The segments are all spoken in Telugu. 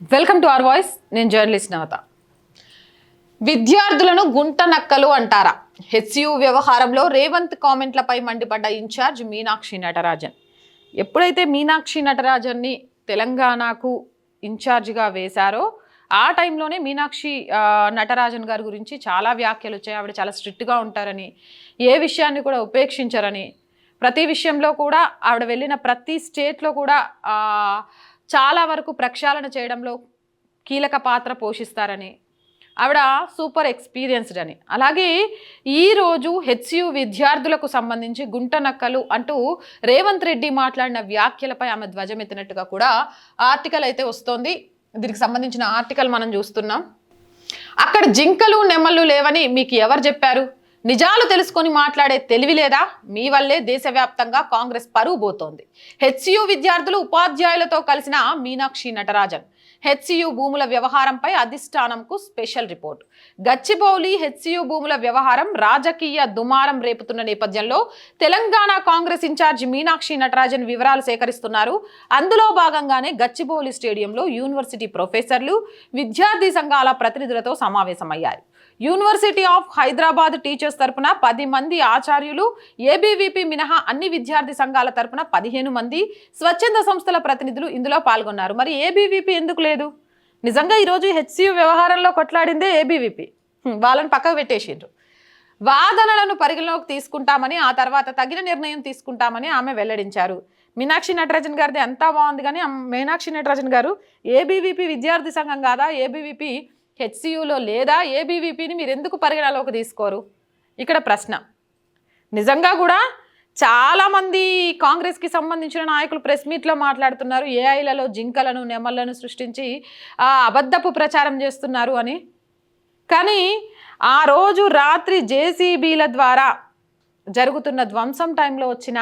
Welcome to our voice. నేను జర్నలిస్ట్ నవత. విద్యార్థులను గుంట నక్కలు అంటారా? హెచ్యు వ్యవహారంలో రేవంత్ కామెంట్లపై మండిపడ్డ ఇన్ఛార్జ్ మీనాక్షి నటరాజన్. ఎప్పుడైతే మీనాక్షి నటరాజన్ని తెలంగాణకు ఇన్ఛార్జిగా వేశారో ఆ టైంలోనే మీనాక్షి నటరాజన్ గారి గురించి చాలా వ్యాఖ్యలు వచ్చాయి. ఆవిడ చాలా స్ట్రిక్ట్గా ఉంటారని ఏ విషయాన్ని కూడా ఉపేక్షించరని ప్రతి విషయంలో కూడా ఆవిడ వెళ్ళిన ప్రతి స్టేట్లో కూడా చాలా వరకు ప్రక్షాళన చేయడంలో కీలక పాత్ర పోషిస్తారని ఆవిడ సూపర్ ఎక్స్పీరియన్స్డ్ అని. అలాగే ఈరోజు హెచ్యు విద్యార్థులకు సంబంధించి గుంట నక్కలు అంటూ రేవంత్ రెడ్డి మాట్లాడిన వ్యాఖ్యలపై ఆమె ధ్వజమెత్తినట్టుగా కూడా ఆర్టికల్ అయితే వస్తోంది. దీనికి సంబంధించిన ఆర్టికల్ మనం చూస్తున్నాం. అక్కడ జింకలు నెమళ్ళు లేవని మీకు ఎవరు చెప్పారు? నిజాలు తెలుసుకొని మాట్లాడే తెలివి లేదా? మీ వల్లే దేశవ్యాప్తంగా కాంగ్రెస్ పరువు పోతోంది. హెచ్సియు విద్యార్థులు ఉపాధ్యాయులతో కలిసిన మీనాక్షి నటరాజన్. హెచ్సియు భూముల వ్యవహారంపై అధిష్టానంకు స్పెషల్ రిపోర్ట్. గచ్చిబౌలి హెచ్సియు భూముల వ్యవహారం రాజకీయ దుమారం రేపుతున్న నేపథ్యంలో తెలంగాణ కాంగ్రెస్ ఇన్ఛార్జ్ మీనాక్షి నటరాజన్ వివరాలు సేకరిస్తున్నారు. అందులో భాగంగానే గచ్చిబౌలి స్టేడియంలో యూనివర్సిటీ ప్రొఫెసర్లు విద్యార్థి సంఘాల ప్రతినిధులతో సమావేశమయ్యారు. యూనివర్సిటీ ఆఫ్ హైదరాబాద్ టీచర్స్ తరపున పది మంది ఆచార్యులు ఏబీవీపీ మినహా అన్ని విద్యార్థి సంఘాల తరపున పదిహేను మంది స్వచ్ఛంద సంస్థల ప్రతినిధులు ఇందులో పాల్గొన్నారు. మరి ఏబీవీపీ ఎందుకు లేదు? నిజంగా ఈరోజు హెచ్సియు వ్యవహారంలో కొట్లాడిందే ఏబీవీపీ. వాళ్ళని పక్కకు పెట్టేసిండ్రు. వాదనలను పరిగణలోకి తీసుకుంటామని ఆ తర్వాత తగిన నిర్ణయం తీసుకుంటామని ఆమె వెల్లడించారు. మీనాక్షి నటరాజన్ గారిది అంతా బాగుంది కానీ మీనాక్షి నటరాజన్ గారు ఏబీవీపీ విద్యార్థి సంఘం కాదా? ఏబీవీపీ హెచ్సియులో లేదా ఏబీవీపీని మీరు ఎందుకు పరిగణలోకి తీసుకోరు? ఇక్కడ ప్రశ్న. నిజంగా కూడా చాలామంది కాంగ్రెస్కి సంబంధించిన నాయకులు ప్రెస్ మీట్లో మాట్లాడుతున్నారు ఏఐలలో జింకలను నెమళ్ళను సృష్టించి అబద్ధపు ప్రచారం చేస్తున్నారు అని. కానీ ఆ రోజు రాత్రి జేసీబీల ద్వారా జరుగుతున్న ధ్వంసం టైంలో వచ్చిన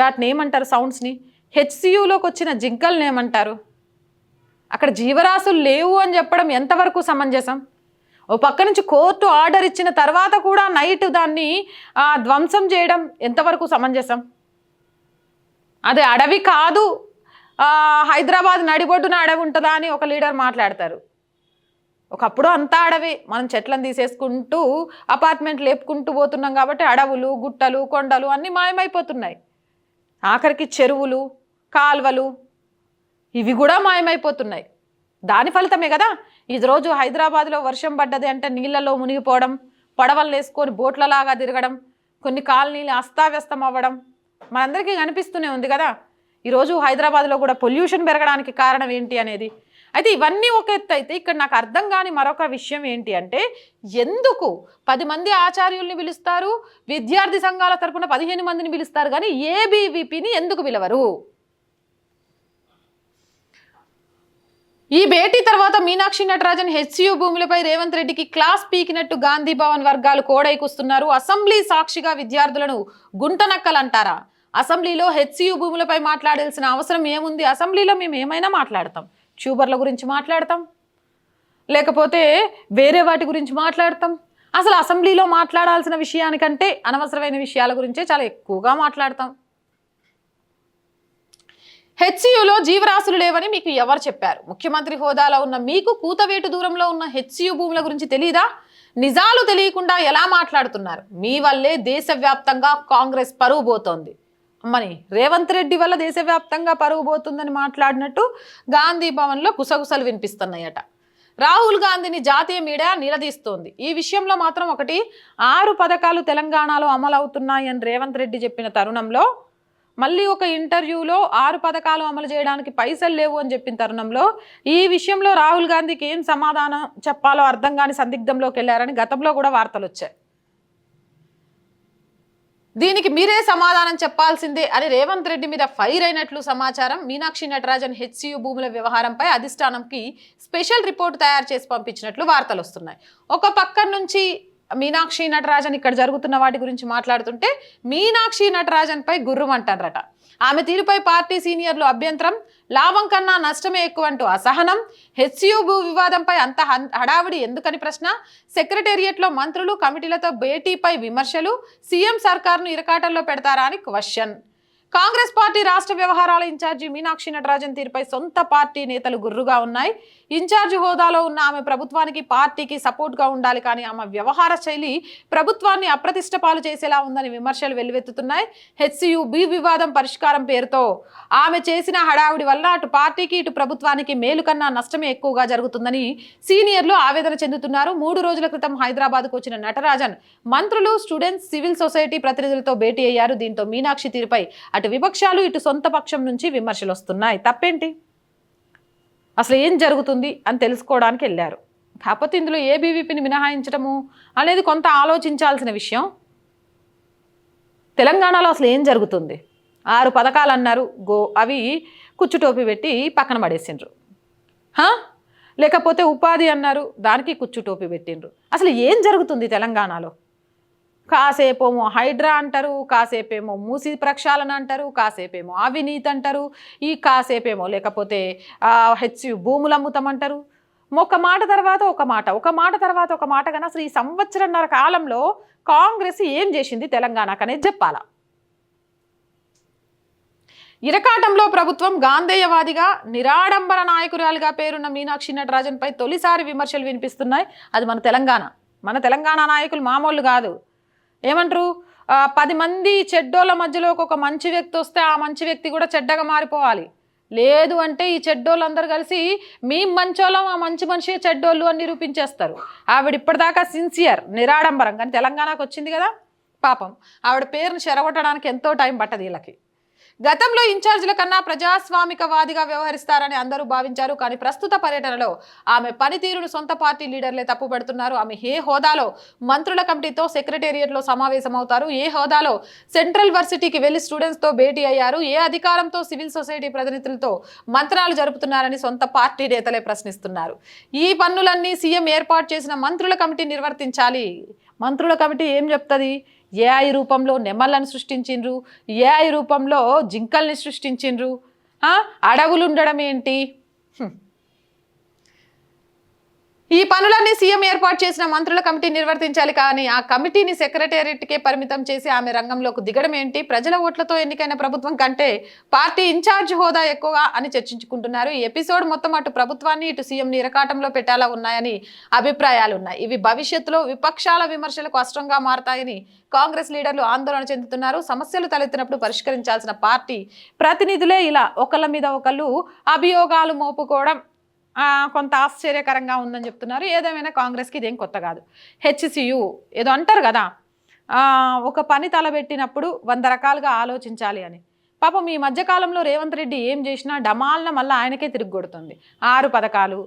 వాటిని ఏమంటారు సౌండ్స్ని? హెచ్సియులోకి వచ్చిన జింకల్ని ఏమంటారు? అక్కడ జీవరాశులు లేవు అని చెప్పడం ఎంతవరకు సమంజసం? ఓ పక్క నుంచి కోర్టు ఆర్డర్ ఇచ్చిన తర్వాత కూడా నైట్ దాన్ని ధ్వంసం చేయడం ఎంతవరకు సమంజసం? అది అడవి కాదు హైదరాబాద్ నడిబొడ్డున అడవి ఉంటుందా అని ఒక లీడర్ మాట్లాడతారు. ఒకప్పుడు అంతా అడవి మనం చెట్లను తీసేసుకుంటూ అపార్ట్మెంట్ లేపుకుంటూ పోతున్నాం కాబట్టి అడవులు గుట్టలు కొండలు అన్నీ మాయమైపోతున్నాయి. ఆఖరికి చెరువులు కాల్వలు ఇవి కూడా మాయమైపోతున్నాయి. దాని ఫలితమే కదా? ఈ రోజు హైదరాబాద్లో వర్షం పడ్డది అంటే నీళ్ళలో మునిగిపోవడం పడవలు వేసుకొని బోట్లలాగా తిరగడం కొన్ని కాలనీలు అస్తావ్యస్తం అవ్వడం మనందరికీ కనిపిస్తూనే ఉంది కదా? ఈరోజు హైదరాబాద్లో కూడా పొల్యూషన్ పెరగడానికి కారణం ఏంటి అనేది? అయితే ఇవన్నీ ఒక ఎత్తు అయితే ఇక్కడ నాకు అర్థం కాని మరొక విషయం ఏంటి అంటే ఎందుకు పది మంది ఆచార్యుల్ని పిలుస్తారు విద్యార్థి సంఘాల తరపున పదిహేను మందిని పిలుస్తారు కానీ ఏబీవీపీని ఎందుకు పిలవరు? ఈ భేటీ తర్వాత మీనాక్షి నటరాజన్ హెచ్సియు భూములపై రేవంత్ రెడ్డికి క్లాస్ పీకినట్టు గాంధీ భవన్ వర్గాలు కోడైకుస్తున్నారు. అసెంబ్లీ సాక్షిగా విద్యార్థులను గుంటనక్కలంటారా? అసెంబ్లీలో హెచ్సియు భూములపై మాట్లాడాల్సిన అవసరం ఏముంది? అసెంబ్లీలో మేము ఏమైనా మాట్లాడతాం? ట్యూబర్ల గురించి మాట్లాడతాం? లేకపోతే వేరే వాటి గురించి మాట్లాడతాం? అసలు అసెంబ్లీలో మాట్లాడాల్సిన విషయానికంటే అనవసరమైన విషయాల గురించే చాలా ఎక్కువగా మాట్లాడతాం. హెచ్సియులో జీవరాశులు లేవని మీకు ఎవరు చెప్పారు? ముఖ్యమంత్రి హోదాలో ఉన్న మీకు కూతవేటు దూరంలో ఉన్న హెచ్సియు భూముల గురించి తెలియదా నిజాలు తెలియకుండా ఎలా మాట్లాడుతున్నారు? మీ వల్లే దేశవ్యాప్తంగా కాంగ్రెస్ పరువు పోతోంది. అమ్మని రేవంత్ రెడ్డి వల్ల దేశవ్యాప్తంగా పరువు పోతుందని మాట్లాడినట్టు గాంధీ భవన్లో గుసగుసలు వినిపిస్తున్నాయట. రాహుల్ గాంధీని జాతీయ మీడియా నిలదీస్తోంది. ఈ విషయంలో మాత్రం ఒకటి ఆరు పథకాలు తెలంగాణలో అమలవుతున్నాయని రేవంత్ రెడ్డి చెప్పిన తరుణంలో మళ్ళీ ఒక ఇంటర్వ్యూలో ఆరు పథకాలు అమలు చేయడానికి పైసలు లేవు అని చెప్పిన తరుణంలో ఈ విషయంలో రాహుల్ గాంధీకి ఏం సమాధానం చెప్పాలో అర్థం కాని సందిగ్ధంలోకి వెళ్ళారని గతంలో కూడా వార్తలు వచ్చాయి. దీనికి మీరే సమాధానం చెప్పాల్సిందే అని రేవంత్ రెడ్డి మీద ఫైర్ అయినట్లు సమాచారం మీనాక్షి నటరాజన్ హెచ్సియు భూముల వ్యవహారంపై అధిష్టానంకి స్పెషల్ రిపోర్ట్ తయారు చేసి పంపించినట్లు వార్తలు వస్తున్నాయి. ఒక పక్క నుంచి మీనాక్షి నటరాజన్ ఇక్కడ జరుగుతున్న వాటి గురించి మాట్లాడుతుంటే మీనాక్షి నటరాజన్పై గుర్రుమంటారట ఆమె తీరుపై పార్టీ సీనియర్లు అభ్యంతరం లాభం కన్నా నష్టమే ఎక్కువ అంటూ అసహనం హెచ్సియు భూ వివాదంపై అంత హడావిడి ఎందుకని ప్రశ్న? సెక్రటేరియట్లో మంత్రులు కమిటీలతో భేటీపై విమర్శలు సీఎం సర్కార్ను ఇరకాటంలో పెడతారా అని క్వశ్చన్. కాంగ్రెస్ పార్టీ రాష్ట్ర వ్యవహారాల ఇన్ఛార్జి మీనాక్షి నటరాజన్ తీరుపై సొంత పార్టీ నేతలు గుర్రుగా ఉన్నాయి. ఇన్ఛార్జి హోదాలో ఉన్న ఆమె ప్రభుత్వానికి పార్టీకి సపోర్ట్గా ఉండాలి కానీ ఆమె వ్యవహార శైలి ప్రభుత్వాన్ని అప్రతిష్ట పాలు చేసేలా ఉందని విమర్శలు వెల్లువెత్తుతున్నాయి. హెచ్సియు బి వివాదం పరిష్కారం పేరుతో ఆమె చేసిన హడావుడి వల్ల అటు పార్టీకి ఇటు ప్రభుత్వానికి మేలు కన్నా నష్టమే ఎక్కువగా జరుగుతుందని సీనియర్లు ఆవేదన చెందుతున్నారు. మూడు రోజుల క్రితం హైదరాబాద్కు వచ్చిన నటరాజన్ మంత్రులు స్టూడెంట్స్ సివిల్ సొసైటీ ప్రతినిధులతో భేటీ అయ్యారు. దీంతో మీనాక్షి తీరుపై అటు విపక్షాలు ఇటు సొంత పక్షం నుంచి విమర్శలు వస్తున్నాయి. తప్పేంటి? అసలు ఏం జరుగుతుంది అని తెలుసుకోవడానికి వెళ్ళారు. కాకపోతే ఇందులో ఏ బీవీపీని మినహాయించడము అనేది కొంత ఆలోచించాల్సిన విషయం. తెలంగాణలో అసలు ఏం జరుగుతుంది? ఆరు పథకాలు అన్నారు. గో అవి కుచ్చుటోపి పెట్టి పక్కన పడేసిండ్రు. లేకపోతే ఉపాధి అన్నారు. దానికి కుచ్చుటోపి పెట్టిండ్రు. అసలు ఏం జరుగుతుంది తెలంగాణలో? కాసేపేమో హైడ్రా అంటారు కాసేపేమో మూసి ప్రక్షాళన అంటారు కాసేపేమో అవినీతి అంటారు ఈ కాసేపేమో లేకపోతే హెచ్ భూములు అమ్ముతామంటారు ఒక మాట తర్వాత ఒక మాట ఒక మాట తర్వాత ఒక మాట కానీ అసలు ఈ సంవత్సరంన్నర కాలంలో కాంగ్రెస్ ఏం చేసింది తెలంగాణకు అనేది చెప్పాలా? ఇరకాటంలో ప్రభుత్వం గాంధేయవాదిగా నిరాడంబర నాయకురాలిగా పేరున్న మీనాక్షి నటరాజన్పై తొలిసారి విమర్శలు వినిపిస్తున్నాయి. అది మన తెలంగాణ. మన తెలంగాణ నాయకులు మామూలు కాదు. ఏమంటారు? పది మంది చెడ్డోళ్ళ మధ్యలో ఒక మంచి వ్యక్తి వస్తే ఆ మంచి వ్యక్తి కూడా చెడ్డగా మారిపోవాలి. లేదు అంటే ఈ చెడ్డోళ్ళందరూ కలిసి మీ మంచోళ్ళం ఆ మంచి మనిషి చెడ్డోళ్ళు అని నిరూపించేస్తారు. ఆవిడ ఇప్పటిదాకా సిన్సియర్ నిరాడంబరం. కానీ తెలంగాణకు వచ్చింది కదా పాపం. ఆవిడ పేరును చెరగొట్టడానికి ఎంతో టైం పట్టదు వీళ్ళకి. గతంలో ఇన్ఛార్జీల కన్నా ప్రజాస్వామికవాదిగా వ్యవహరిస్తారని అందరూ భావించారు కానీ ప్రస్తుత పర్యటనలో ఆమె పనితీరును సొంత పార్టీ లీడర్లే తప్పుపెడుతున్నారు ఆమె ఏ హోదాలో మంత్రుల కమిటీతో సెక్రటేరియట్లో సమావేశమవుతారు? ఏ హోదాలో సెంట్రల్ వర్సిటీకి వెళ్ళి స్టూడెంట్స్తో భేటీ అయ్యారు? ఏ అధికారంతో సివిల్ సొసైటీ ప్రతినిధులతో మంత్రాలు జరుపుతున్నారని సొంత పార్టీ నేతలే ప్రశ్నిస్తున్నారు. ఈ పన్నులన్నీ సీఎం ఏర్పాటు చేసిన మంత్రుల కమిటీ నిర్వర్తించాలి. మంత్రుల కమిటీ ఏం చెప్తుంది? ఏఐ రూపంలో నెమళ్ళను సృష్టించిండ్రు ఏఐ రూపంలో జింకల్ని సృష్టించిండ్రు. అడవులు ఉండడం ఏంటి ఈ పనులన్నీ సీఎం ఏర్పాటు చేసిన మంత్రుల కమిటీ నిర్వర్తించాలి కానీ ఆ కమిటీని సెక్రటేరియట్కే పరిమితం చేసి ఆమె రంగంలోకి దిగడం ఏంటి? ప్రజల ఓట్లతో ఎన్నికైన ప్రభుత్వం కంటే పార్టీ ఇన్ఛార్జ్ హోదా ఎక్కువగా అని చర్చించుకుంటున్నారు. ఈ ఎపిసోడ్ మొత్తం అటు ప్రభుత్వాన్ని ఇటు సీఎంని ఇరకాటంలో పెట్టాలా ఉన్నాయని అభిప్రాయాలు ఉన్నాయి ఇవి భవిష్యత్తులో విపక్షాల విమర్శలకు అష్టంగా మారతాయని కాంగ్రెస్ లీడర్లు ఆందోళన చెందుతున్నారు. సమస్యలు తలెత్తినప్పుడు పరిష్కరించాల్సిన పార్టీ ప్రతినిధులే ఇలా ఒకళ్ళ మీద ఒకళ్ళు అభియోగాలు మోపుకోవడం కొంత ఆశ్చర్యకరంగా ఉందని చెప్తున్నారు. ఏదేమైనా కాంగ్రెస్కి ఇదేం కొత్త కాదు. హెచ్సియు ఏదో అంటారు కదా. ఒక పని తలబెట్టినప్పుడు వంద రకాలుగా ఆలోచించాలి అని. పాపం ఈ మధ్యకాలంలో రేవంత్ రెడ్డి ఏం చేసినా డమాల్న మళ్ళీ ఆయనకే తిరిగి కొడుతుంది. ఆరు పథకాలు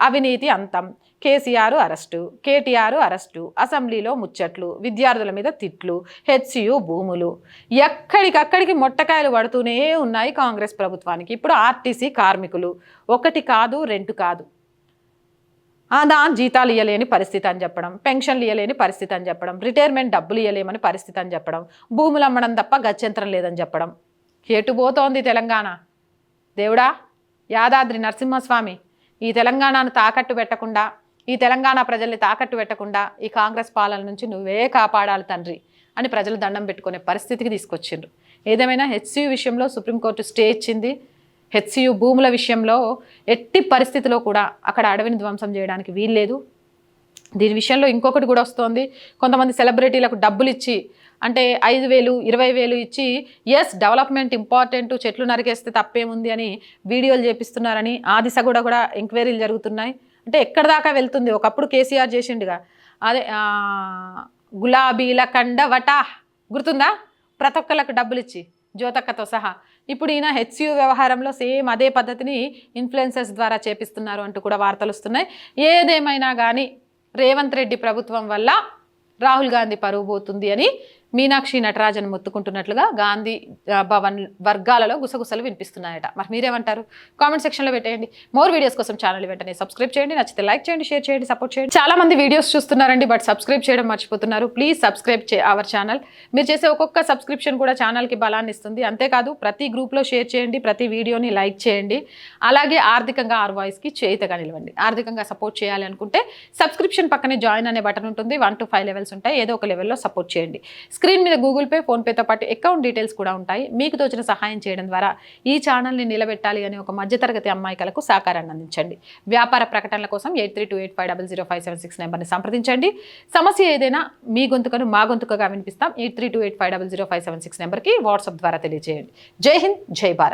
అవినీతి అంతం. కేసీఆర్ అరెస్టు కేటీఆర్ అరెస్టు అసెంబ్లీలో ముచ్చట్లు విద్యార్థుల మీద తిట్లు హెచ్సియు భూములు. ఎక్కడికక్కడికి మొట్టకాయలు పడుతూనే ఉన్నాయి కాంగ్రెస్ ప్రభుత్వానికి. ఇప్పుడు ఆర్టీసీ కార్మికులు. ఒకటి కాదు రెండు కాదు. ఆదా జీతాలు ఇవ్వలేని పరిస్థితి అని చెప్పడం పెన్షన్లు ఇవ్వలేని పరిస్థితి అని చెప్పడం రిటైర్మెంట్ డబ్బులు ఇవ్వలేమని పరిస్థితి అని చెప్పడం భూములు అమ్మడం తప్ప గత్యంతరం లేదని చెప్పడం. ఎటు పోతోంది తెలంగాణ? దేవుడా? యాదాద్రి నరసింహస్వామి. ఈ తెలంగాణను తాకట్టు పెట్టకుండా ఈ తెలంగాణ ప్రజల్ని తాకట్టు పెట్టకుండా ఈ కాంగ్రెస్ పాలన నుంచి నువ్వే కాపాడాలి తండ్రి అని ప్రజలు దండం పెట్టుకునే పరిస్థితికి తీసుకొచ్చిండ్రు. ఏదేమైనా హెచ్సియు విషయంలో సుప్రీంకోర్టు స్టే ఇచ్చింది. హెచ్సియు భూముల విషయంలో ఎట్టి పరిస్థితిలో కూడా అక్కడ అడవిని ధ్వంసం చేయడానికి వీల్లేదు. దీని విషయంలో ఇంకొకటి కూడా వస్తోంది. కొంతమంది సెలబ్రిటీలకు డబ్బులు ఇచ్చి అంటే ఐదు వేలు ఇరవై వేలు ఇచ్చి ఎస్ డెవలప్మెంట్ ఇంపార్టెంట్ చెట్లు నరికేస్తే తప్పేముంది అని వీడియోలు చేపిస్తున్నారని ఆ దిశ కూడా కూడా ఎంక్వైరీలు జరుగుతున్నాయి. అంటే ఎక్కడ దాకా వెళ్తుంది? ఒకప్పుడు కేసీఆర్ చేసిండుగా. అదే గులాబీల కండవట గుర్తుందా? ప్రతి ఒక్కళ్ళకు డబ్బులు ఇచ్చి జ్యోతక్కతో సహా. ఇప్పుడు ఈయన హెచ్సియు వ్యవహారంలో సేమ్ అదే పద్ధతిని ఇన్ఫ్లుయెన్సర్స్ ద్వారా చేపిస్తున్నారు అంటూ కూడా వార్తలు వస్తున్నాయి. ఏదేమైనా కానీ రేవంత్ రెడ్డి ప్రభుత్వం వల్ల రాహుల్ గాంధీ పరువు పోతుంది అని మీనాక్షి నటరాజన్ మొత్తుకుంటున్నట్లుగా గాంధీ భవన్ వర్గాలలో గుసగుసలు వినిపిస్తున్నాయట. మరి మీరేమంటారు? కామెంట్ సెక్షన్లో పెట్టేయండి. మోర్ వీడియోస్ కోసం ఛానల్ వెంటనే సబ్స్క్రైబ్ చేయండి. నచ్చితే లైక్ చేయండి షేర్ చేయండి సపోర్ట్ చేయండి. చాలా మంది వీడియోస్ చూస్తున్నారండి బట్ సబ్స్క్రైబ్ చేయడం మర్చిపోతున్నారు. ప్లీజ్ సబ్స్క్రైబ్ చే అవర్ ఛానల్. మీరు చేసే ఒక్కొక్క సబ్స్క్రిప్షన్ కూడా ఛానల్కి బలాన్ని ఇస్తుంది. అంతేకాదు ప్రతి గ్రూప్లో షేర్ చేయండి ప్రతి వీడియోని లైక్ చేయండి. అలాగే ఆర్థికంగా ఆర్ వాయిస్కి చేయితగా నిలవండి. ఆర్థికంగా సపోర్ట్ చేయాలి అనుకుంటే సబ్స్క్రిప్షన్ పక్కనే జాయిన్ అనే బటన్ ఉంటుంది. వన్ టు ఫైవ్ లెవెల్స్ ఉంటాయి. ఏదో ఒక లెవెల్లో సపోర్ట్ చేయండి. స్క్రీన్ మీద గూగుల్ పే ఫోన్పేతో పాటు అకౌంట్ డీటెయిల్స్ కూడా ఉంటాయి. మీకు తోచిన సహాయం చేయడం ద్వారా ఈ ఛానల్ని నిలబెట్టాలి అనే ఒక మధ్యతరగతి అమ్మాయికలకు సహకారాన్ని అందించండి. వ్యాపార ప్రకటనల కోసం eight three two eight five double zero five seven six నెంబర్ని సంప్రదించండి. సమస్య ఏదైనా మీ గొంతుకను మా గొంతుకగా వినిపిస్తాం. Eight three two eight five double zero five seven six నెంబర్కి వాట్సాప్ ద్వారా తెలియజేయండి. జై హింద్ జై భారత్.